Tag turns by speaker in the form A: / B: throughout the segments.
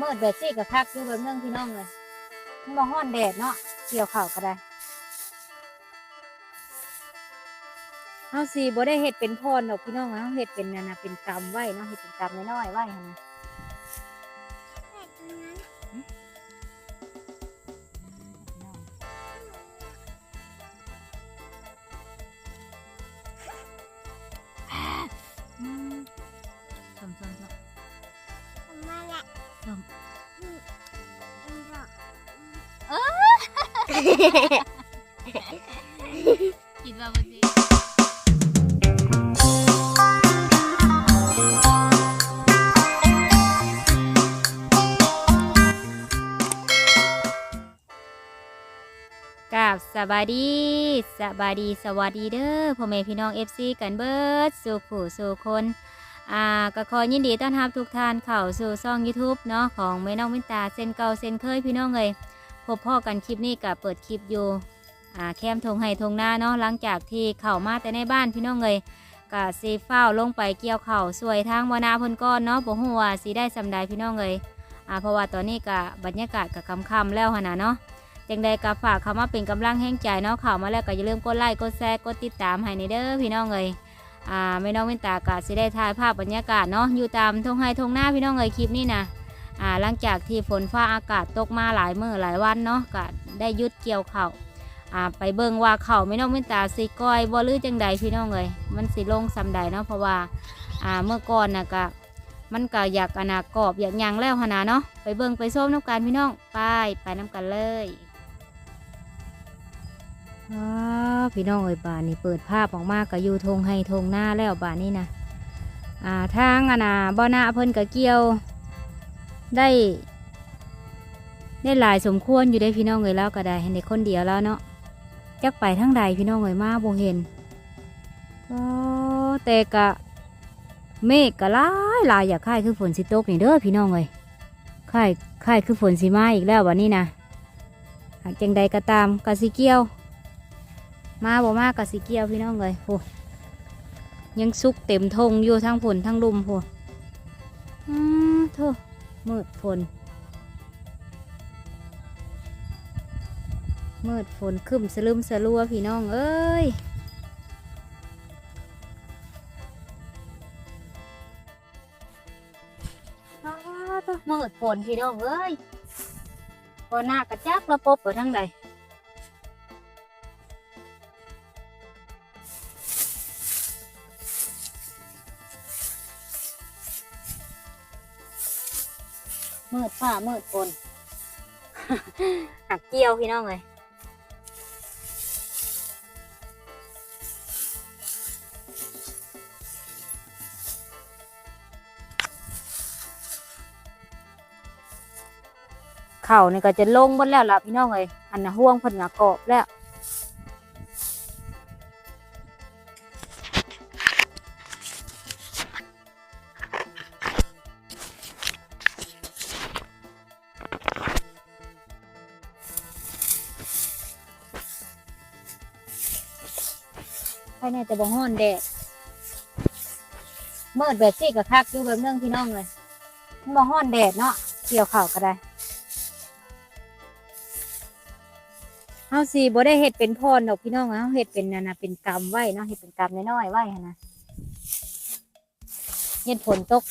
A: มืดแบบซี่กับคักอยู่แบบเมืองพี่น้องเลยมันบ่ฮ้อนแดดเนาะเกี่ยวข่าก็ได้เฮาสีบ่ได้เห็ดเป็นพรดอกพี่น้องเฮาเห็ดเป็นนานน่ะเป็นกำไว้เนาะเห็ดเป็นกำน้อยๆไว้หั่นนะ สบายดีสบายดีสวัสดีเด้อพ่อแม่พี่น้อง FC กันเบิร์ดสู่ผู้สู่คนอ่าก็ขอยินดีต้อนรับทุกท่านเข้าสู่ช่อง YouTube เนาะของแม่น้องวินตาเส้นเก่าเส้นเคยพี่น้องเลยพบพ่อกันคลิปนี้กับเปิดคลิปอยู่อ่าแคมทงไห้ทงหน้าเนาะหลังจากที่เข้ามาแต่ในบ้านพี่น้องเลยก็สีฟ้าวลงไปเกี่ยวเข่าสวยทางวนาพนก้อนเนาะบ่ฮู้ว่าสิได้สำใดพี่น้องเลยอ่าเพราะว่าตอนนี้ก็บรรยากาศก็ค่ำแล้วหนน่ะเนาะ จังใดก็ฝากเข้ามาเป็นกำลังแห่งใจเนาะเข้ามาแล้วก็อย่าลืมกดไลค์กดแชร์กดติดตามให้ในเด้อพี่น้องเลยอ่าไม่น้องเว้นตากาสิได้ถ่ายภาพบรรยากาศเนาะอยู่ตามทงไฮทงหน้าพี่น้องเอ๋ยคลิปนี้นะอ่าหลังจากที่ฝนฟ้าอากาศตกมาหลายมื้อหลายวันเนาะก็ได้ยุดเกี่ยวเข่าอ่าไปเบิ่งว่าเข่าไม่น้องเว้นตาสิก้อยบ่หรือจังใดพี่น้องเอ๋ยมันสิลงซำใดเนาะเพราะว่าอ่าเมื่อก่อนนะก็มันก็อยากอนากรอบอยากยังแล้วหนาเนาะไปเบิ่งไปส้มน้ำกันพี่น้องไปไปน้ำกันเลย พี่น้องเอ้ยบานนี่เปิดภาพออกมาก็อยู่ทงให้ทงหน้าแล้วบานนี่นะอ่าทางอะนะบ่อนาเพิ่นก็เกี่ยว ได้ ได้หลายสมควรอยู่ได้พี่น้องเอ้ยแล้วก็ได้ให้ในคนเดียวแล้วเนาะจักไปทั้งใดพี่น้องเอ้ยมาบ่เห็นก็แต่กะเมฆก็หลายลายอยากค่ายคือฝนสิตกนี่เด้อพี่น้องเอ้ยค่ายค่ายคือฝนสิมาอีกแล้ววันนี้นะหากจังใดก็ตามกะสิเกี่ยว มาบ่มากกับสีเกียวพี่น้องเลยโหยังซุกเต็มทงอยู่ทั้งฝนทั้งลมโหอืมโธ่มืดฝนมืดฝนคึมสลืมสลัวพี่น้องเอ้ยอ้าวโถ่มืดฝนพี่น้องเอ้ยพอหน้ากระจักระปบไปทั้งใด มืดฟ้ามืดฝนหักเกี่ยวพี่น้องเลยเข่านี่ก็จะลงหมดแล้วล่ะพี่น้องเลยอันน่ะห่วงเพิ่นกะกรอบแล้วายในจะบ่ฮ้อนแดดมืดแบบซี่กับคักอยู่แบบเมืองพี่น้องเลยมันบ่ฮ้อนแดดเนาะเกี่ยวข้าก็ได้เฮาสิบ่ได้เฮ็ดเป็นพรดอกพี่น้องเฮาเฮ็ดเป็นนั่นน่ะเป็นกำไว้เนาะเฮ็ดเป็นกำน้อยๆไว้หั่นนะเฮ็ดฝนตก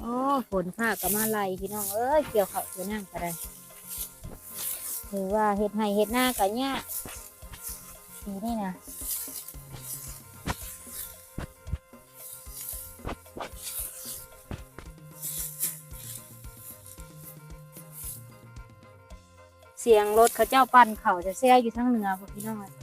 A: โอ้ฝนฟ้าก็มาไล่พี่น้องเอ้ยเกี่ยวข้าวเกี่ยวน้ำก็ได้ถือว่าเฮ็ดให้เฮ็ดหน้าก็ยาก สีนี่นะเสียงรถเขาเจ้าปั่นเขาจะแซ่อยู่ทั้งเหนือพวกพี่น้อง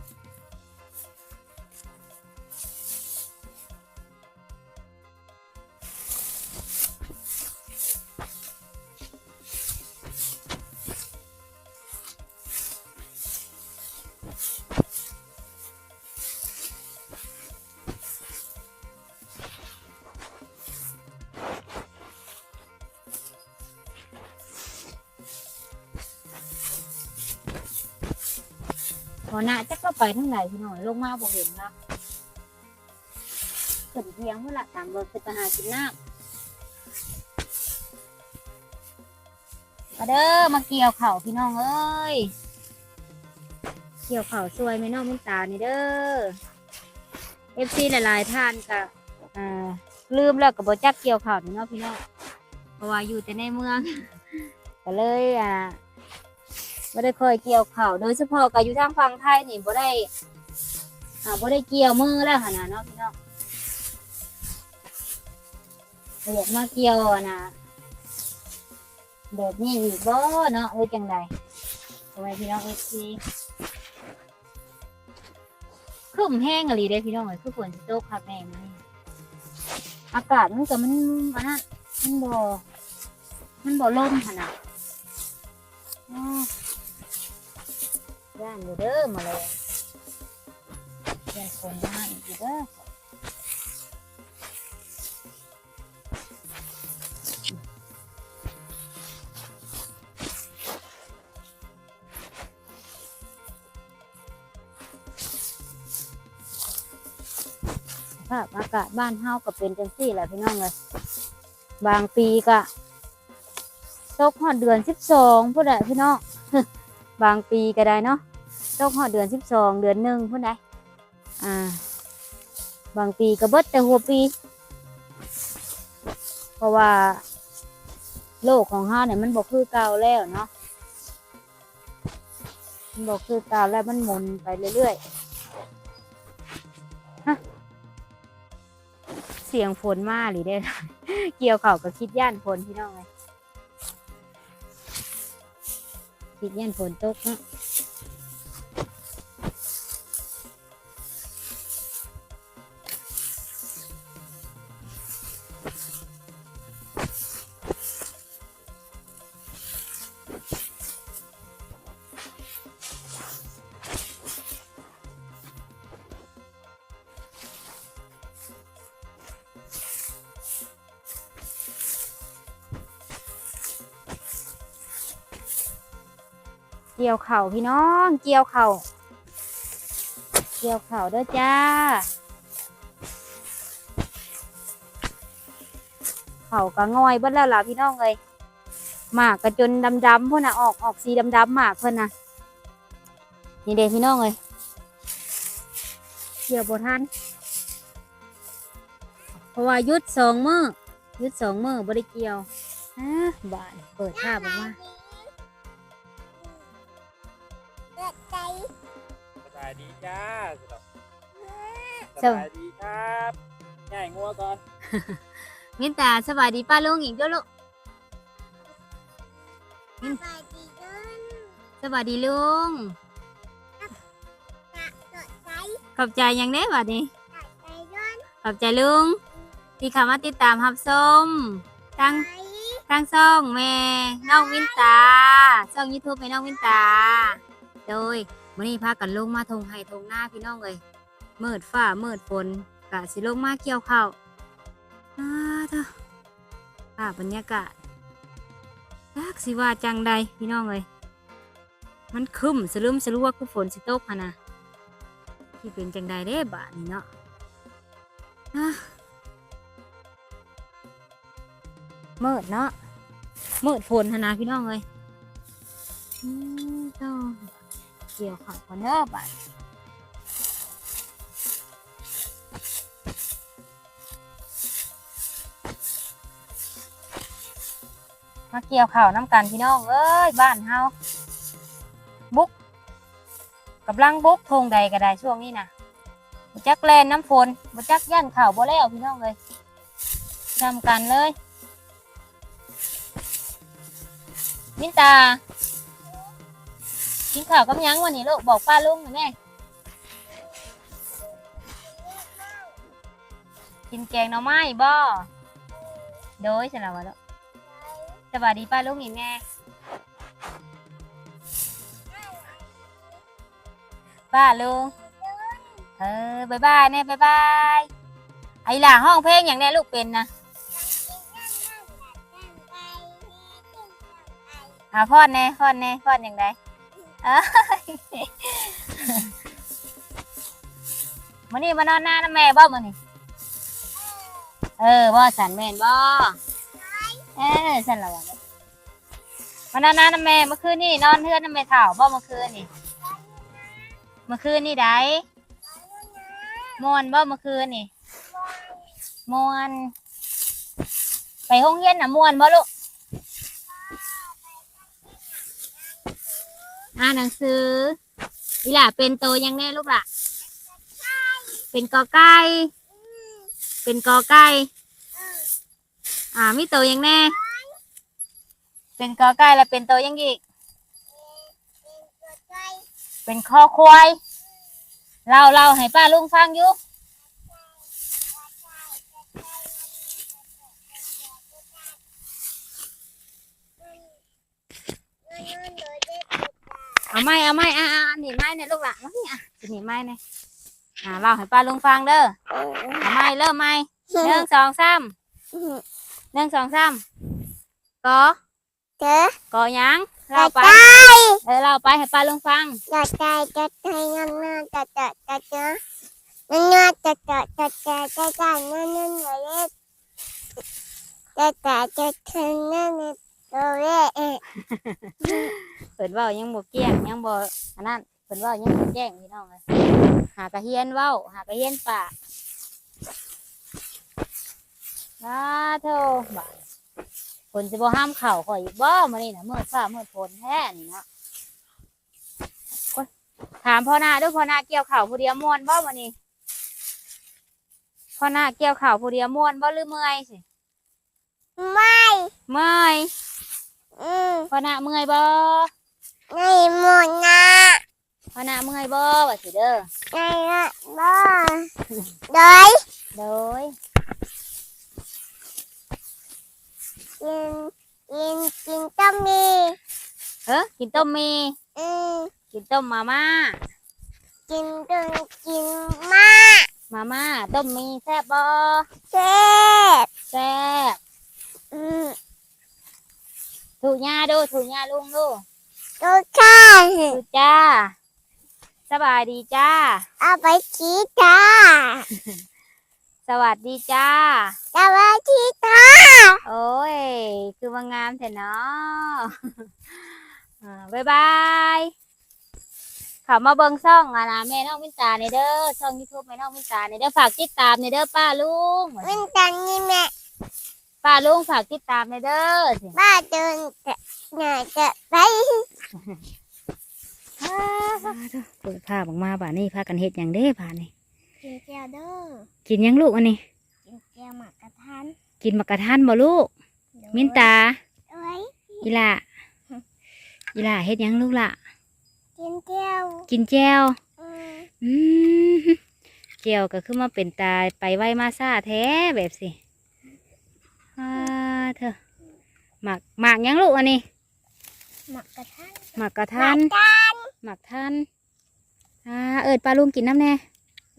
A: พอหน้าจักก็ไปทั้งไหนพี่น้องลงมาบอกเห็นละขึ้นเพียงเมื่อละตามรถไปตหากินน้มาเด้อมาเกี่ยวเข่าพี่น้องเอ้ยเกี่ยวเข่าวสวยไหมน้องมินตานี่เด้อเอฟซีหลายๆท่านก็อ่าลืมแล้วก็บ่จักเกี่ยวเข่าวนี่เนาะพี่น้องเพราะว่าอยู่แต่ในเมืองก็เลยอ่า บ่ได้คอยเกี่ยวเข่าวโดยเฉพาะก็อยู่ทางฝั่งไทยนี่บ่ได้อ่าบ่ได้เกี่ยวมือแล้วหั่นน่ะเนาะพี่น้องก็อยากมาเกี่ยวอะนะแบบนี้อีกบ่เนาะเอ้ยจังไดทำไมพี่น้องเอฟซีคือมแห้งอะไรได้พี่น้องเอ้ยคือฝนตกคักแน่นี่อากาศมันก็มันอันนั้นมันบ่มันบ่ลมขนาดอ้อ ย่านอยู่เด้อมาเลยย่านฝนมาอีกเด้อสภาพอากาศบ้านเฮาก็เป็นจังซี่แหละพี่น้องเลยบางปีก็ตกหอดเดือนสิบสองพูดได้พี่น้อง บางปีก็ได้เนาะ ตกหอดเดือนสิบสองเดือนหนึ่งพูดได้อ่า บางปีก็เบิดแต่หัวปี เพราะว่าโลกของเฮาเนี่ยมันบอกคือเก่าแล้วเนาะมันบอกคือเก่าแล้วมันหมุนไปเรื่อยๆเสียงฝนมาหรือได้ เกี่ยวเข่ากับคิดย่านฝนพี่น้องเลยคิดย่านฝนตกเนาะ กี่ยวเข่าพี่น้อง เกี่ยวเข่าเกี่ยวเข่าเด้อจ้า เข่าก็ง่อยเบิ้แล้วล่ะพี่น้องเลยหมากกระจนดำๆพุ่นน่ะออกออกสีดำๆหมากเพิ่นน่ะนี่เด้พี่น้องเลยเกี่ยวบทันเพราะว่ายุดสองมือยุดสองมือบริเกี่ยวอะบานเปิดภาพออกมาา
B: ยดีจ้าส
A: สวัส
B: บายดีครับง่ายงัวก่อน
A: มินตาสวัสดีป้าลุงอีกด้วยลูก
C: สบายดีเกิน
A: สวัสดีลุง
C: กะเกิดใจ
A: ขอบใจอยังได้บัดนี้
C: เกิดใจย้อน
A: ขอบใจลุงที่เข้ามาติดตามรับชมทั้ง
C: ใจ
A: ทั้งช่องแม่น้องวินตาช่องยูทูบแม่น้องวินตาโดย วันนี้พากันลงมาทงไห้ทงหน้าพี่น้องเลยเมืดฟ้าเมืดฝนกะสิลงมาเกี่ยวข้าวอ้าเถอะภาพบรรยากาศยักสิว่าจังใดพี่น้องเลยมันครึ้มสลืมสลัวคือฝนสิตกหะนะที่เป็นจังใดเด้บานี้เนาะอะมืดเนาะเมืดฝนหะนะพี่น้องเลยอืมต้อง เกี่ยวข้าวก่อนเด้อบัดมาเกี่ยวข้าวน้ำกันพี่น้องเอ้ยบ้านเฮาบุกกำลังบุกทงใดก็ได้ช่วงนี้นะบ่จักแลนน้ำฝนบ่จักย่านข่าวบ่แล้วพี่น้องเลยทำกันเลยมินตา กินข้าวกับยังวันนี้ลูกบอกป้าลุงหน่อยแม่กินแกงหน่อไม้บ่โดยสลับวะลูกสวัสดีป้าลุงอีกแม่ป้าลุงเออบายบายแน่บายบายไอ้หล่าห้องเพลงอย่างแน่ลูกเป็นนะอาพอดแน่พอดแน่พอดอย่างไร มื้อนี้มานอนหน้าน้าแม่บ่มื้อนี้เออบ่สันแม่นบ่เออสันละวะมวันนั้นนะแม่เมื่อคืนนี่นอนเทือนน้ำแม่เถ่าบ่เมื่อคืนนี่เมื่อคืนนี่ได้มวนบ่เมื่อคืนนี่มวนไปห้องเย็นน่ะมวนบ่ลูก อ่านหนังสือนี่ล่ะเป็นโตยังแน่ลูกล่ะ เป็นกอไก่ เป็นกอไก่ อ่ามีโตยังแน่ เป็นกอไก่แล้วเป็นโตยังอีก เป็นคอควายเล่าเล่าให้ป้าลุงฟังอยู่เไม้เอาไม้อ่าอ่าหนีไม้เนี่ยลูกหละมานี่อะหนีไม้เนี่ยอ่าเล่าให้ป้าลุงฟังเด้อเอาไม้เริ่มไม้หนึ่งสองสามหนึ่งสองสามกอ
C: เจอก
A: อหยัง
C: จะ
A: เล่าไป
C: ใจ
A: เออเล่าไปให้ป้าลุงฟัง
C: จะใจจะใจงานงานจะจะจะจะงานงานจะจะจะจะจะจะงานงานเลยจะจะจะจะงานงานตัวเล็ก
A: เปิดเว้ายังบ่เกี้ยงยังบ่อันนั้นเปิดเว้ายังบ่แจ้งพี่น้องเลยหากระเฮียนเว้า หากระเฮียนปากนะเธอบ่าฝนจะบ่ห้ามเข่าข่อยอีกบ่มื้อนี้น่ะมืดฟ้ามืดฝนแท้นี่เนาะโอ๊ยถามพ่อหน้าเด้วยพ่อหน้าเกี่ยวข่าวผู้เดียวม่วนบ่มื้อนี้พ่อหน้าเกี่ยวข่าวผู้เดียวม่วนบ่หรือเมื่อยสิ
C: ไม่
A: เมื่อย
C: อืม
A: พ่อหน้าเมื่อยบ่
C: ไม่หมดนะ
A: พ่อหน้าเมื่อยบ่ว่าสิเด้อ
C: ไม่ละบ้าโดย
A: โดย
C: กินกินกินต้มมี
A: เอ้อกินต้มมี
C: อืม
A: กินต้มมาม่า
C: กินจนกินมาก
A: มาม่าต้มมีแซ่บบ่
C: เจ็บ
A: แซ่บ
C: อืม
A: ถูกยาดูถูกยาลุงดู
C: ตัวข้า
A: ถูกจ้า สบายดีจ้า
C: เอาไปชี้จ้า
A: สวัสดีจ้า
C: เอาไปชี้จ้า
A: โอ้ย คือว่างามแท้เนาะอ่าบ๊ายบายเขับมาเบิ่งช่องอะนะแม่น้องมินตาในเด้อช่องยูทูบแม่น้องมินตาในเด้อฝากติดตามในเด้อป้าลุง
C: วินตันนี่แม่
A: ป้าลุงฝากติดตามในเด้อสิ
C: บ้าเดินจะหน่อยจะไป
A: เปิดผ้าออกมาบ่านี่พากันเฮ็ดหยังเด้บ่านี่
C: กินแก้วเด้อ
A: กินหยังลูกอันนี้
C: กินแก้วหมักกระทัน
A: กินมักกะทันบ่ลูก มินตา
C: เอ้ย
A: อีหล่าอีหล่าเฮ็ดหยังลูกล่ะ
C: กินแก้ว
A: กินแจว
C: อืม
A: อืมแจวก็คือมาเป็นตาไปไว้มาซ่าแท้แบบสิ อ่าเธอหมักหมักหยังลูกอันนี้
C: หมักกระทัน
A: หมักกะ
C: หมั
A: ทัน
C: กกัน
A: หมักทันอ่าเอิดปลาลุงกินน้ำแน่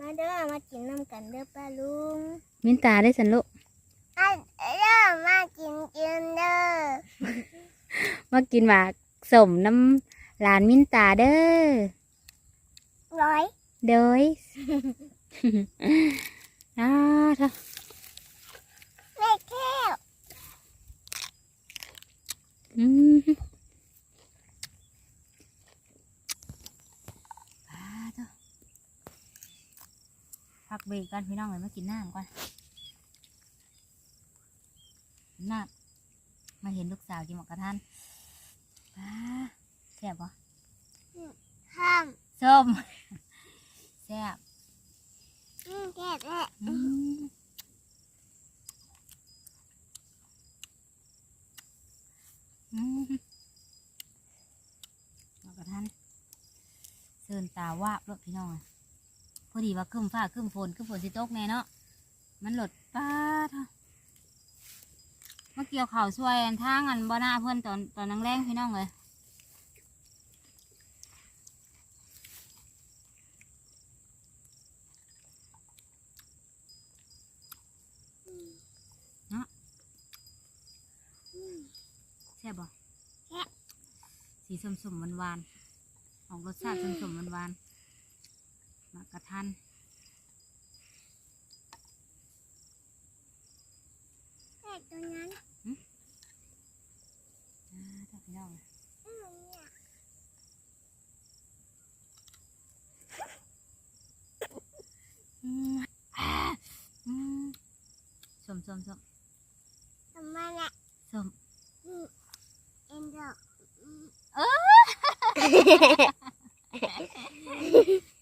C: มาเด้อมากินน้ำกันเด้อป้าลุง
A: มินตาได้สันลูก
C: มาเด้อมากินกินเด้อ
A: มากินหมากสมน้ำหลานมินตาเด้อ
C: ร้อย
A: โดยอ่าเธอ
C: แม่แก้ว
A: อืมอ่าเธอพักเบรกกันพี่น้องเลยมากินน้ำก่อนน้ำมาเห็นลูกสาวกินหมกกระทันอ่าแซ่บปะ
C: ห้าม
A: ส้มแซ่บ
C: อืมแก้วแม่
A: อืมอืมเอากระทันเสินตา วาบรถพี่น้องอะพอดีว่าครึ้มฟ้าครึ้มฝนครึ้มฝนสิตกแน่เนาะมันหลดป้าดเถอะมาเกี่ยวข่าวช่วยอันทางอันบ่หน้าเพื่อนตอนตอนนังแรงพี่น้องเลยแซ่บบ่สีสมสมหวานหวานๆออกรสชาติสมสมหวานหวานๆหากระทัน
C: แตกตรงนั้น
A: อ่าถ้ายองอืมเนี่ยอืมสมสมสม
C: อะไร
A: สม
C: อืมเอ็นดอก เออ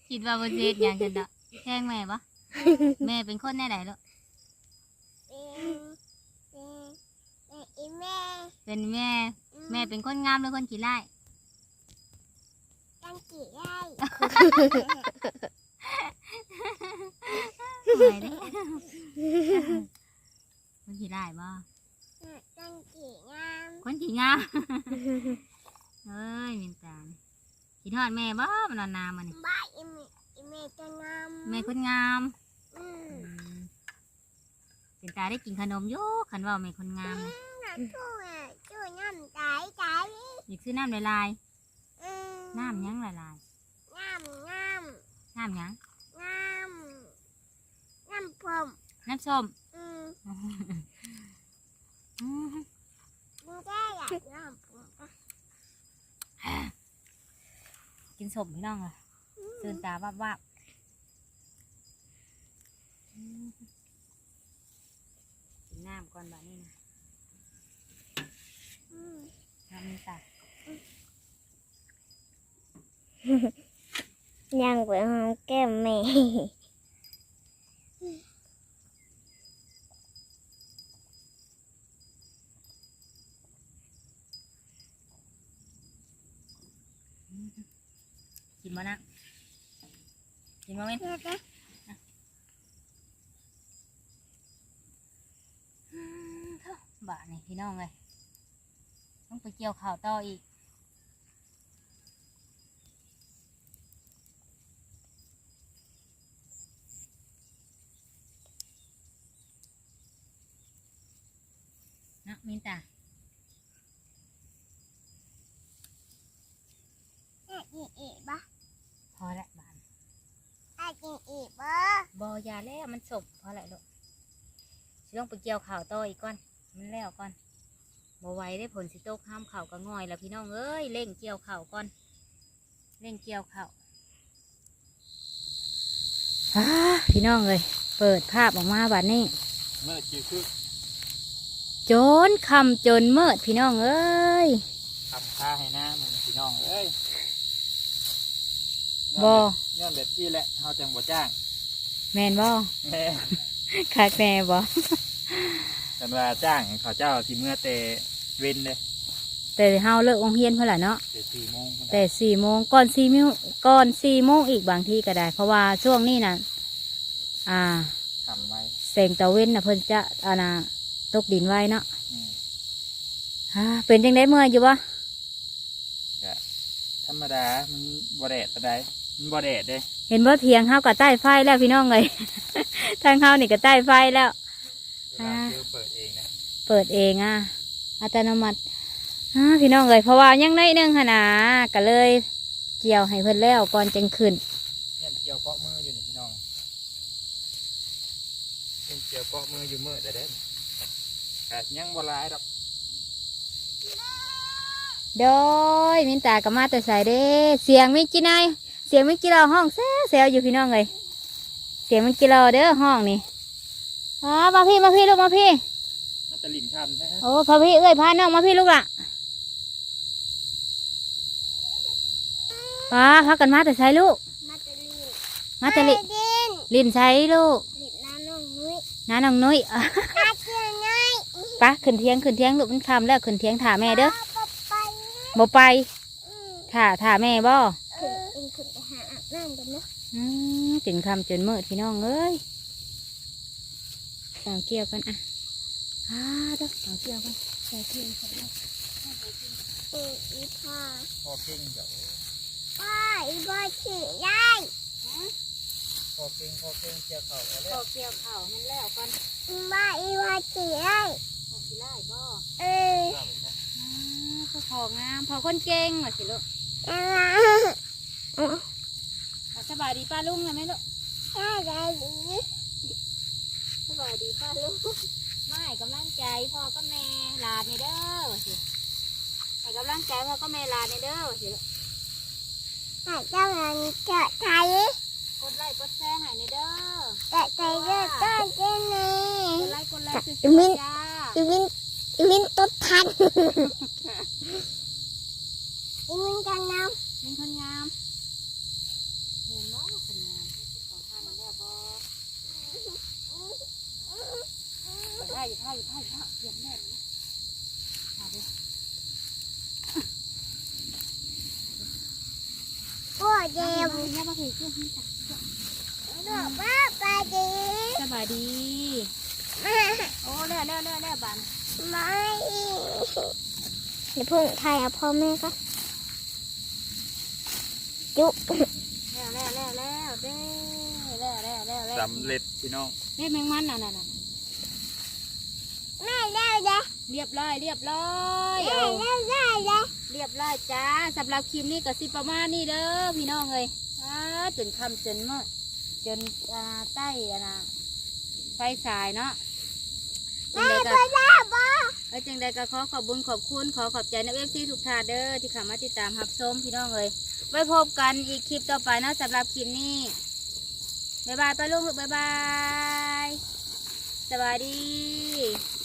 A: คิดว่าบ่สิเฮ็ดหยังกันดอกแทงแม่บ่แม่เป็นคนแน่ใดลูก
C: เป็นเป็นเป็นอีแม่
A: เป็นแม่แม่เป็นคนงามหรือคนขี้ร้าย
C: ตั้งกี่ได้
A: เมื่อยเด้ คนขี้ร้ายบ่
C: ตั้งกี่งาม
A: คนขี้งามเอ้ยมินตาล คิดฮอดแม่บ่มันนอนนามันนี่
C: บ้าอีแม่อีแม่จะงาม
A: แม่คนงาม
C: อืม
A: อืมเป็นตาได้กินขนมอยู่คันว่าแม่คนงามนะ
C: น่าช่วยช่วยน้ำใจใจ
A: อยากซื้อน้ำลาย
C: อืม
A: ๆน้ำหยังลาย
C: งามงาม
A: ๆน้ำหยัง
C: งามน้ำผม
A: น้ำส้ม
C: อืม
A: อืม
C: มึงแค่อยากน้ำผมปะ
A: กินส้มพี่น้องเลยตื่นตาวับวับๆอืมกินน้ำก่อนแบบนี้นะ
C: อืม
A: น้ำมีตา
C: ยังไปหอมแก้มแม่
A: กินมานะกินมาไหม
C: เดี๋ยวนะ
A: บาทนี่พี่น้องเลยต้องไปเกี่ยวข่าวต่ออีกนะมินตา
C: แม่กินอีกปะ
A: พอละบาน
C: แม่กินอีกปะ
A: บอยาแล้วมันสบพอละลูกสิลงไปเกี่ยวข่าวต่ออีกก่อน มันแล้วก่อนบไหวได้ผลสิโตกห้ามข่าวก็ง่อยแล้วพี่น้องเอ้ยเร่งเกี่ยวข่าวก่อนเร่งเกี่ยวข่าวอ้าพี่น้องเลยเปิดภาพออกมาบัดนี้
B: เมื่อกี้คือ
A: โจนคำจนเมิดพี่น้องเอ้ย
B: ทำค่าให้หน้ามันพี่น้องเอ้ย
A: บ่
B: ย้อนแบบที่แหละเฮาจังบ่จ้าง
A: แมนบ่
B: แม่
A: คักแน่บ่
B: กันว่าจ้างเขาเจ้าสิเมื่อแต่เว้นเลย
A: แต่เฮาเลิกโรงเรียนเพื่อละเนาะ
B: แต่สี่โมงพุ่นน่ะ
A: แต่สี่โมงก่อนสี่โมงก่อนสี่โมงอีกบางทีก็ได้ เพราะว่าช่วงนี้น่ะอ่า
B: ทำไว้
A: แสงตะเว้นน่ะเพิ่นจะอานาตกดินไว้เนาะ
B: อืม
A: อ่าเป็นจังได้เมื่อยอยู่บ่
B: ธรรมดามันบ่แดดปานใด มันบ่แดดเด้
A: เห็นว่าเทียงเฮากับใต้ไฟแล้วพี่น้องเลย ทางเฮานี่ก็ใต้ไฟแล้ว
B: เวลาเจอเปิดเองนะ
A: เปิดเองอะอัตโนมัติอ่าพี่น้องเลยเพราะว่ายังน้อยหนึงหนนะก็เลย เกี่ยวให้เพิ่นแล้วก่อนจังขึ้น
B: เนี่ยเกี่ยวเกาะมืออยู่นี่พี่น้องเนี่ยเกี่ยวเกาะมืออยู่มือแต่เด้ก็ยังบ่หลายดอก
A: โดยมินตากับมาแต่ใส่เด้ เสียงมิกินาย เสียงมิกิเราห้องแซ่แซวอยู่พี่น้องเลยเสียงมิกิเราเด้อห้องนี่อ่ามาพี่มาพี่ลูกมาพี่
B: มันจะลิ่นคำใช่ไหม
A: โอ้พาพี่เอ้ยพาน้องมาพี่ลูกละป้าพักกันมาแต่ใส่ลูก
C: มาตะลี
A: มาแต่ลิ
C: ดิน
A: ลินใส่ลูก
C: ลินน้ำน้องนุ้ย
A: น้าน้องนุ้ยอะ
C: มาเชื่อน้อย
A: ไป้าขึ้นเทียงขึ้นเทียงลูกมันคำแล้วขึ้นเทียงถ่าแม่เด้อ
C: ปไป
A: บ่ไป
C: อืม
A: ถ่าถ่าแม่บ่ ถึงคำจนมืดพี่น้องเอ้ยเอาเกี่ยวกันอะอ่าเด้อเอาเกี่ยวกันใส่เกี่ยวใส่เกี่ยว
C: เอออีพ่อ
B: พอเก่งเดี๋ยว
C: พ่ออีพ่อขี่ได้
B: พอเก่งพอเก่งเกี่ยวเข่าเอาแล้ว
A: เอาเกี่ยวเข่ามันแล้วกัน
C: บ้าอีพ่อขี่ได้
A: พอสิไล่บ่
C: เออ
A: อ่าพอของามพอคนเก่งว่าสิลูก
C: อะไร
A: เอา สบายดีป้าลุงเลยไหมลูก
C: ได้ได้ดี
A: สบายดีป้าลุงไม่กำลังใจพ่อก็แม่หลานนี่เด้อว่าสิให้กำลังใจพ่อก็แม่หลานนี่เด้อว่าสิลูก
C: หาเจ้าหลังเจาะไทย
A: กดไลค์กดแชร์ให้นี่เด้อ
C: เจาะไทยเลือดต้นเจนี่
A: กดไลค์กดไลค์
C: ค่ะ
A: สุดๆ
C: มิ้น
A: จ้า
C: อีวินอีมินตดทันอีมินกันน้
A: เป็นคนงามเห็นบ่คนงามของทางมันแล้วบ่ ได้อยู่ท่าอยู่ท่าอยู่ท่าเยี่ยมแน่นะมาดิ
C: พ่อเดียว
A: ย่ามาเห็นเพื่อนนี่จ้ะ
C: บอกว่าไปดี
A: สบายดีโอ้แล้วแล้วแล้วแล้วบัน
C: ไม่เดี๋ยวพิ่งถ่ายเอาพ่อแม่ก็จุ
A: แล้วแล้วแล้วแล้วเด้แล้วแล้วแล้วแล้ว
B: สำเร็จพี่น้อง
A: เฮ้ยแมงมันน่ะน่ะน่ะ
C: แม่เล่าเลย
A: เรียบร้อยเรียบร้อย
C: แม่
A: เอา
C: เล่าได้เลย
A: เรียบร้อยจ้าสำหรับคลิปนี้ก็สิประมาณนี้เด้อพี่น้องเอ้ยอ้าจนคำจนเมื่อจนอ่าใต้อะนะไฟสายเนาะจัง
C: แม่
A: ใด
C: ไป
A: ก็
C: ได้บ่
A: เอ้ยจังใดก็ขอขอบบุญขอบคุณขอขอบใจในเอฟซีทุกท่านเด้อที่เข้ามาติดตามรับชมพี่น้องเอ้ยไว้พบกันอีกคลิปต่อไปเนาะสำหรับคลิปนี้ บ๊ายบายไปลูกลูกบ๊ายบาย สวัสดี